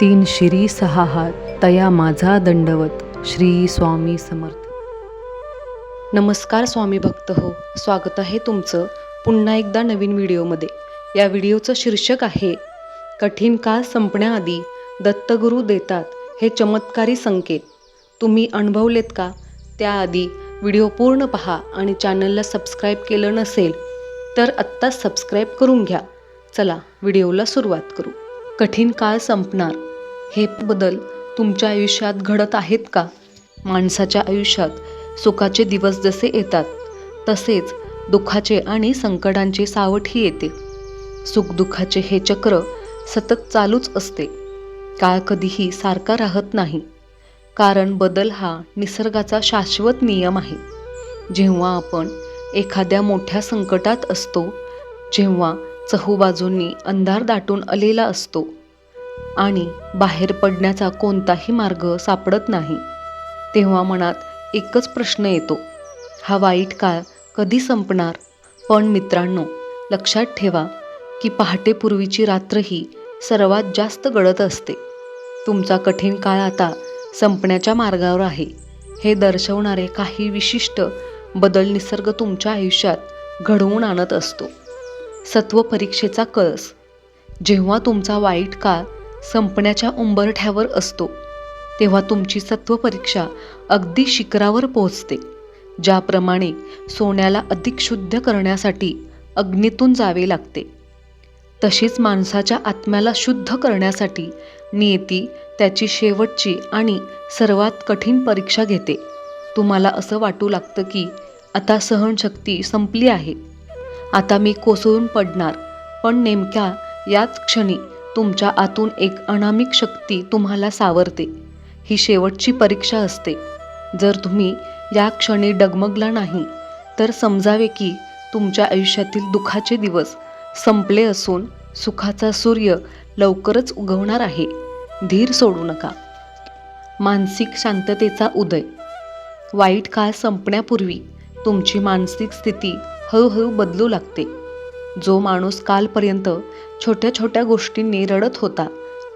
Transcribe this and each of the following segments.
तीन शिरी सहा हात तया माझा दंडवत श्री स्वामी समर्थ. नमस्कार स्वामी भक्त हो स्वागत आहे तुमचं पुन्हा एकदा नवीन व्हिडिओमध्ये. या व्हिडिओचं शीर्षक आहे कठीण काळ संपण्याआधी दत्तगुरू देतात हे चमत्कारी संकेत. तुम्ही अनुभवलेत का त्याआधी व्हिडिओ पूर्ण पहा आणि चॅनलला सबस्क्राईब केलं नसेल तर आत्ताच सबस्क्राईब करून घ्या. चला व्हिडिओला सुरुवात करू. कठीण काळ संपणार. हे बदल तुमच्या आयुष्यात घडत आहेत का? माणसाच्या आयुष्यात सुखाचे दिवस जसे येतात तसेच दुःखाचे आणि संकटांचे सावटही येते. सुखदुःखाचे हे चक्र सतत चालूच असते. काळ कधीही सारखा राहत नाही. कारण बदल हा निसर्गाचा शाश्वत नियम आहे. जेव्हा आपण एखाद्या मोठ्या संकटात असतो जेव्हा चहूबाजूंनी अंधार दाटून आलेला असतो आणि बाहेर पडण्याचा कोणताही मार्ग सापडत नाही. तेव्हा मनात एकच प्रश्न येतो. हा वाईट काळ कधी संपणार? पण मित्रांनो लक्षात ठेवा की पहाटेपूर्वीची रात्र ही सर्वात जास्त गळत असते. तुमचा कठीण काळ आता संपण्याच्या मार्गावर आहे. हे दर्शवणारे काही विशिष्ट बदल निसर्ग तुमच्या आयुष्यात घडवून आणत असतो. सत्व परीक्षेचा कळस. जेव्हा तुमचा वाईट काळ संपण्याच्या उंबरठ्यावर असतो. तेव्हा तुमची सत्वपरीक्षा अगदी शिखरावर पोहोचते. ज्याप्रमाणे सोन्याला अधिक शुद्ध करण्यासाठी अग्नीतून जावे लागते. तशीच माणसाच्या आत्म्याला शुद्ध करण्यासाठी नियती त्याची शेवटची आणि सर्वात कठीण परीक्षा घेते. तुम्हाला असं वाटू लागतं की आता सहनशक्ती संपली आहे. आता मी कोसळून पडणार पण नेमक्या याच क्षणी तुमच्या आतून एक अनामिक शक्ती तुम्हाला सावरते. ही शेवटची परीक्षा असते. जर तुम्ही या क्षणी डगमगला नाही तर समजावे की तुमच्या आयुष्यातील दुःखाचे दिवस संपले असून सुखाचा सूर्य लवकरच उगवणार आहे. धीर सोडू नका. मानसिक शांततेचा उदय. वाईट काळ संपण्यापूर्वी तुमची मानसिक स्थिती हळूहळू बदलू लागते. जो माणूस कालपर्यंत छोट्या छोट्या गोष्टींनी रडत होता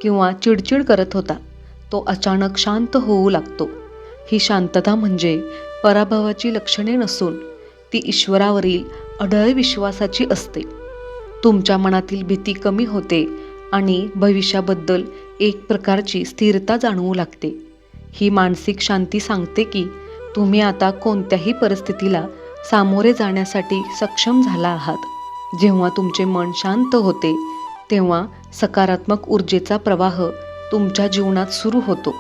किंवा चिडचिड करत होता तो अचानक शांत होऊ लागतो. ही शांतता म्हणजे पराभवाची लक्षणे नसून ती ईश्वरावरील अढळ विश्वासाची असते. तुमच्या मनातील भीती कमी होते आणि भविष्याबद्दल एक प्रकारची स्थिरता जाणवू लागते. ही मानसिक शांती सांगते की तुम्ही आता कोणत्याही परिस्थितीला सामोरे जाण्यासाठी सक्षम झाला आहात. जेव्हा तुमचे मन शांत होते तेव्हा सकारात्मक ऊर्जेचा प्रवाह तुमच्या जीवनात सुरू होतो.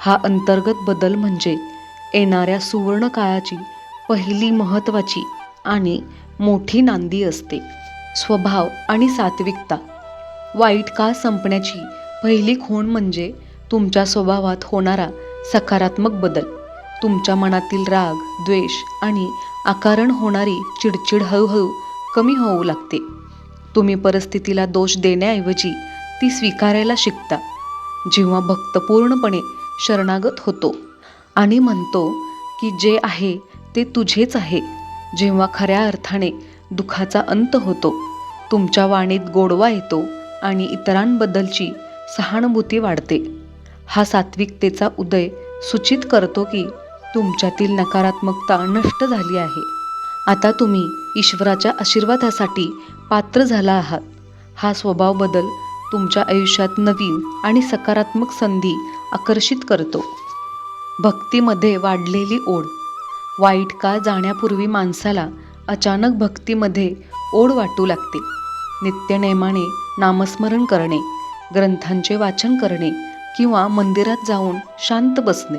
हा अंतर्गत बदल म्हणजे येणाऱ्या सुवर्ण काळाची पहिली महत्त्वाची आणि मोठी नांदी असते. स्वभाव आणि सात्विकता. वाईट काळ संपण्याची पहिली खूण म्हणजे तुमच्या स्वभावात होणारा सकारात्मक बदल. तुमच्या मनातील राग द्वेष आणि आकारण होणारी चिडचिड हळूहळू कमी होऊ लागते. तुम्ही परिस्थितीला दोष देण्याऐवजी ती स्वीकारायला शिकता. जेव्हा भक्त पूर्णपणे शरणागत होतो आणि म्हणतो की जे आहे ते तुझेच आहे जेव्हा खऱ्या अर्थाने दुःखाचा अंत होतो तुमच्या वाणीत गोडवा येतो आणि इतरांबद्दलची सहानुभूती वाढते. हा सात्विकतेचा उदय सूचित करतो की तुमच्यातील नकारात्मकता नष्ट झाली आहे. आता तुम्ही ईश्वराच्या आशीर्वादासाठी पात्र झाला आहात. हा स्वभाव बदल तुमच्या आयुष्यात नवीन आणि सकारात्मक संधी आकर्षित करतो. भक्तीमध्ये वाढलेली ओढ. वाईट काळ जाण्यापूर्वी माणसाला अचानक भक्तीमध्ये ओढ वाटू लागते. नित्यनेमाने नामस्मरण करणे ग्रंथांचे वाचन करणे किंवा मंदिरात जाऊन शांत बसणे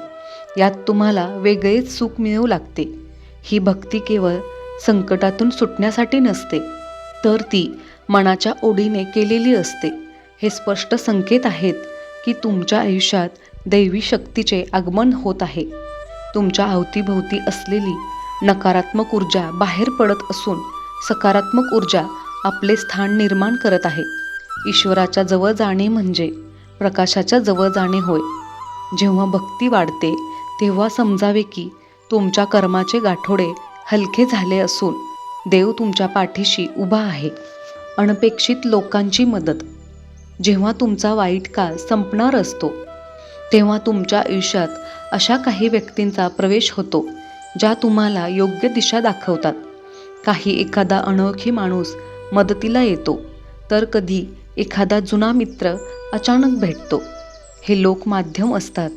यात तुम्हाला वेगळेच सुख मिळू लागते. ही भक्ती केवळ संकटातून सुटण्यासाठी नसते. तर ती मनाच्या ओढीने केलेली असते. हे स्पष्ट संकेत आहेत की तुमच्या आयुष्यात दैवी शक्तीचे आगमन होत आहे. तुमच्या अवतीभोवती असलेली नकारात्मक ऊर्जा बाहेर पडत असून सकारात्मक ऊर्जा आपले स्थान निर्माण करत आहे. ईश्वराच्या जवळ जाणे म्हणजे प्रकाशाच्या जवळ जाणे होय. जेव्हा भक्ती वाढते तेव्हा समजावे की तुमच्या कर्माचे गाठोडे हलके झाले असून देव तुमच्या पाठीशी उभा आहे. अनपेक्षित लोकांची मदत. जेव्हा तुमचा वाईट काळ संपणार असतो तेव्हा तुमच्या आयुष्यात अशा काही व्यक्तींचा प्रवेश होतो ज्या तुम्हाला योग्य दिशा दाखवतात. काही एखादा अनोळखी माणूस मदतीला येतो तर कधी एखादा जुना मित्र अचानक भेटतो. हे लोक माध्यम असतात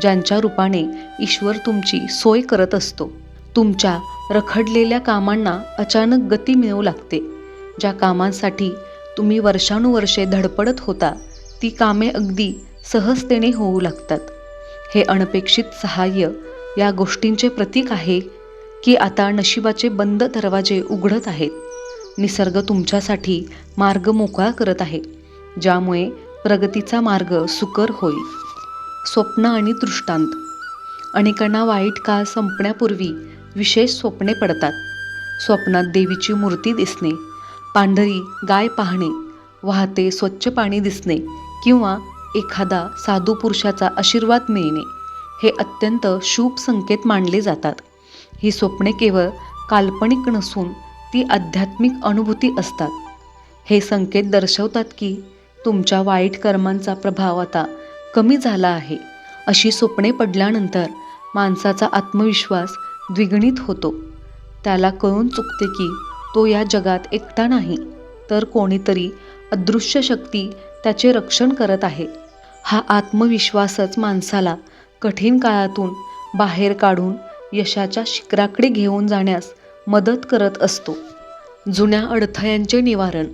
ज्यांच्या रूपाने ईश्वर तुमची सोय करत असतो. तुमच्या रखडलेल्या कामांना अचानक गती मिळू लागते. ज्या कामांसाठी तुम्ही वर्षानुवर्षे धडपडत होता ती कामे अगदी सहजतेने होऊ लागतात. हे अनपेक्षित सहाय्य या गोष्टींचे प्रतीक आहे की आता नशिबाचे बंद दरवाजे उघडत आहेत. निसर्ग तुमच्यासाठी मार्ग मोकळा करत आहे ज्यामुळे प्रगतीचा मार्ग सुकर होईल. स्वप्न आणि दृष्टांत. अनेकांना वाईट काळ संपण्यापूर्वी विशेष स्वप्ने पडतात. स्वप्नात देवीची मूर्ती दिसणे पांढरी गाय पाहणे वाहते स्वच्छ पाणी दिसणे किंवा एखादा साधू पुरुषाचा आशीर्वाद मिळणे हे अत्यंत शुभ संकेत मानले जातात. ही स्वप्ने केवळ काल्पनिक नसून ती आध्यात्मिक अनुभूती असतात. हे संकेत दर्शवतात की तुमच्या वाईट कर्मांचा प्रभाव आता कमी झाला आहे. अशी स्वप्ने पडल्यानंतर माणसाचा आत्मविश्वास द्विगुणित होतो. त्याला कळून चुकते की तो या जगात एकटा नाही तर कोणीतरी अदृश्य शक्ती त्याचे रक्षण करत आहे. हा आत्मविश्वासच माणसाला कठीण काळातून बाहेर काढून यशाच्या शिखराकडे घेऊन जाण्यास मदत करत असतो. जुन्या अडथळ्यांचे निवारण.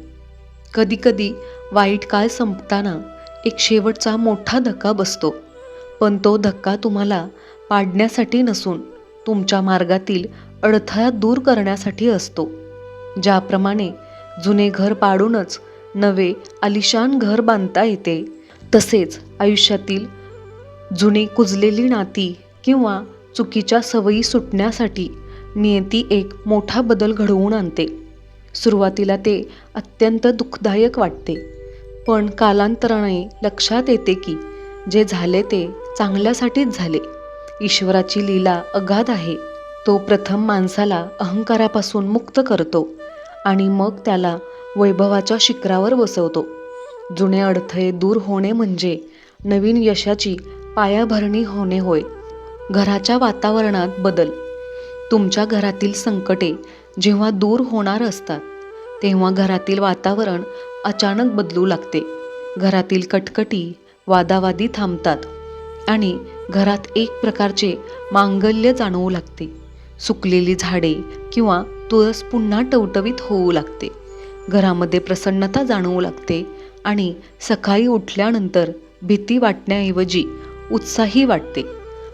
कधीकधी वाईट काळ संपताना एक शेवटचा मोठा धक्का बसतो पण तो धक्का तुम्हाला पाडण्यासाठी नसून तुमच्या मार्गातील अडथळा दूर करण्यासाठी असतो. ज्याप्रमाणे जुने घर पाडूनच नवे आलिशान घर बांधता येते तसेच आयुष्यातील जुनी कुजलेली नाती किंवा चुकीच्या सवयी सुटण्यासाठी नियती एक मोठा बदल घडवून आणते. सुरुवातीला ते अत्यंत दुःखदायक वाटते पण कालांतराने लक्षात येते की जे झाले ते चांगल्यासाठीच झाले. ईश्वराची लीला अगाध आहे. तो प्रथम माणसाला अहंकारापासून मुक्त करतो आणि मग त्याला वैभवाच्या शिखरावर बसवतो. जुने अडथळे दूर होणे म्हणजे नवीन यशाची पायाभरणी होणे होय. घराच्या वातावरणात बदल. तुमच्या घरातील संकटे जेव्हा दूर होणार असतात तेव्हा घरातील वातावरण अचानक बदलू लागते. घरातील कटकटी वादावादी थांबतात आणि घरात एक प्रकारचे मांगल्य जाणवू लागते. सुकलेली झाडे किंवा तुळस पुन्हा टवटवीत होऊ लागते. घरामध्ये प्रसन्नता जाणवू लागते आणि सकाळी उठल्यानंतर भीती वाटण्याऐवजी उत्साही वाटते.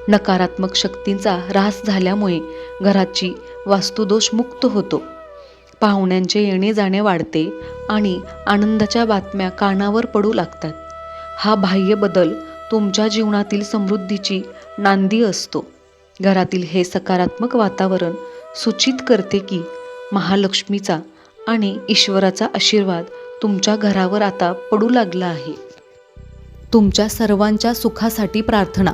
नकारात्मक शक्तींचा ऱ्हास झाल्यामुळे घराची वास्तुदोष मुक्त होतो. पाहुण्यांचे येणे जाणे वाढते आणि आनंदाच्या बातम्या कानावर पडू लागतात. हा बाह्य बदल तुमच्या जीवनातील समृद्धीची नांदी असतो. घरातील हे सकारात्मक वातावरण सूचित करते की महालक्ष्मीचा आणि ईश्वराचा आशीर्वाद तुमच्या घरावर आता पडू लागला आहे. तुमच्या सर्वांच्या सुखासाठी प्रार्थना.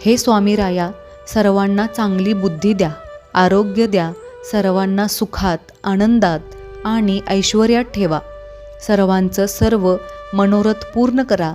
हे स्वामी राया सर्वांना चांगली बुद्धी द्या आरोग्य द्या सर्वांना सुखात आनंदात आणि ऐश्वर्यात ठेवा. सर्वांचं सर्व मनोरथ पूर्ण करा.